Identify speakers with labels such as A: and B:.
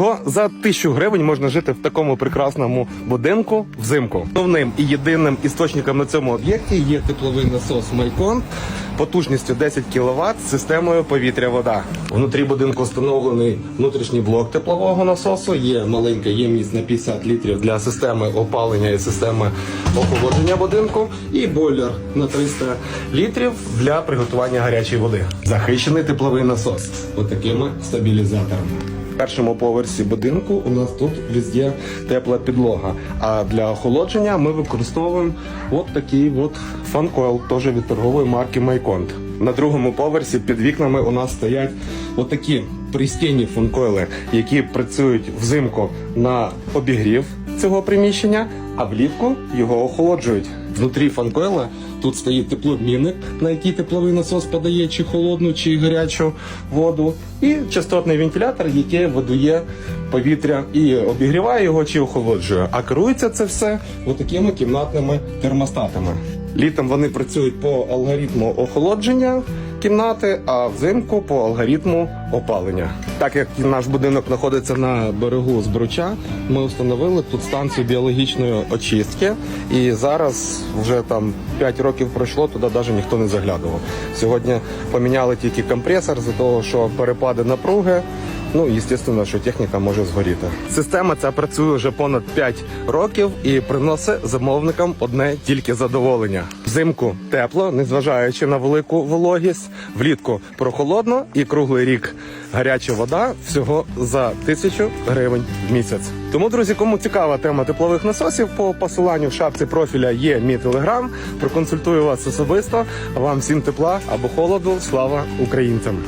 A: Бо за тисячу гривень можна жити в такому прекрасному будинку взимку. Головним і єдиним істочником на цьому об'єкті є тепловий насос Майкон потужністю 10 кВт з системою повітря-вода. Внутрі будинку встановлений внутрішній блок теплового насосу. Є маленька ємність на 50 літрів для системи опалення і системи охолодження будинку, і бойлер на 300 літрів для приготування гарячої води. Захищений тепловий насос отакими стабілізаторами. Першому поверсі будинку у нас тут везде тепла підлога. А для охолодження ми використовуємо от такий от фанкойл, теж від торгової марки Майконт. На другому поверсі під вікнами у нас стоять отакі пристійні фанкойли, які працюють взимку на обігрів цього приміщення, а влітку його охолоджують. Внутрі фанкойла тут стоїть теплообмінник, на який тепловий насос подає чи холодну, чи гарячу воду, і частотний вентилятор, який видує повітря і обігріває його чи охолоджує. А керується це все отакими кімнатними термостатами. Літом вони працюють по алгоритму охолодження кімнати, а взимку по алгоритму опалення. Так як наш будинок знаходиться на берегу Збруча, ми встановили тут станцію біологічної очистки, і зараз вже там 5 років пройшло, туди навіть ніхто не заглядував. Сьогодні поміняли тільки компресор за того, що перепади напруги. Ну, і, звісно, що техніка може згоріти. Система ця працює вже понад 5 років і приносить замовникам одне тільки задоволення. Взимку тепло, незважаючи на велику вологість, влітку прохолодно і круглий рік гаряча вода всього за тисячу гривень в місяць. Тому, друзі, кому цікава тема теплових насосів, по посиланню в шапці профіля є мій телеграм. Проконсультую вас особисто. Вам всім тепла або холоду. Слава українцям!